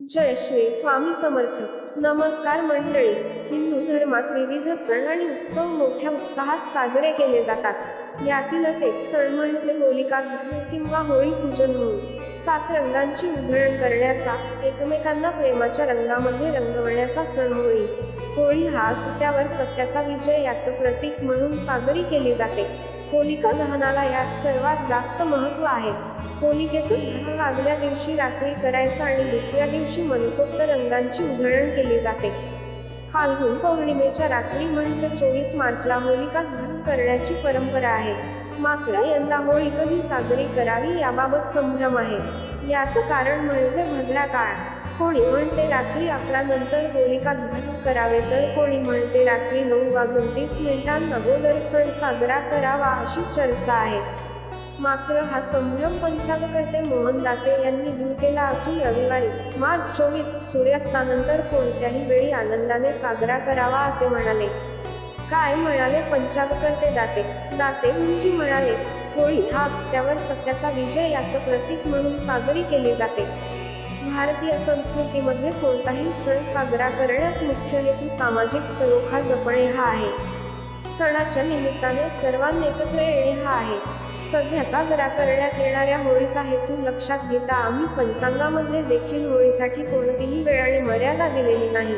जय श्री स्वामी समर्थ. नमस्कार मंडळी. हिंदू धर्मात विविध सण आणि उत्सव मोठ्या उत्साहात साजरे केले जातात. यातीलच एक सण म्हणजे होलिका दहन किंवा होळी पूजन म्हणून. सात रंगांची उधळण करण्याचा एकमेकांना प्रेमाच्या रंगामध्ये रंगवण्याचा सण होळी होळी हा सत्यावर सत्याचा विजय याचं प्रतीक म्हणून साजरी केली जाते. होलिका दहनाला यात सर्वात जास्त महत्त्व आहे. होलिकेचं दहन आदल्या दिवशी रात्री करायचं आणि दुसऱ्या दिवशी मनसोक्त रंगांची उधळण केली जाते. फाल्गुन पौर्णिमेच्या रात्री म्हणजे चोवीस मार्चला होलिका दहन करण्याची परंपरा आहे. मात्र यंदा होळी कधी साजरी करावी याबाबत संभ्रम आहे. याचं कारण म्हणजे भद्रा काळ. कोणी म्हणते रात्री अकरा नंतर होलिका दहन करावे तर कोणी म्हणते रात्री नऊ वाजून तीस मिनिटांअगोदर सण साजरा करावा अशी चर्चा आहे. मात्र हा संभ्रम पंचांगकर्ते मोहन दाते यांनी दूर केला असून रविवारी मार्च चोवीस सूर्यास्तानंतर कोणत्याही वेळी आनंदाने साजरा करावा असे म्हणाले. काय म्हणाले पंचांगकर्ते दाते? दाते गुरुजी म्हणाले होळी हा सत्यावर सत्याचा विजय याचं प्रतीक म्हणून साजरी केली जाते. भारतीय संस्कृतीमध्ये कोणताही सण साजरा करण्यास मुख्य हेतू सामाजिक सलोखा जपणे हा आहे. सणाच्या निमित्ताने सर्वांनी एकत्र येणे हा आहे. सध्या साजरा करण्यात येणाऱ्या होळीचा हेतू लक्षात घेता आम्ही पंचांगामध्ये देखील होळीसाठी कोणतीही वेळ आणि मर्यादा दिलेली नाही.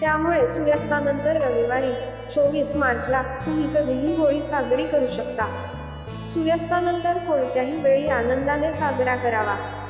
त्यामुळे सूर्यास्तानंतर रविवारी चोवीस मार्चला तुम्ही कधीही होळी साजरी करू शकता. सूर्यास्तानंतर कोणत्याही वेळी आनंदाने साजरा करावा.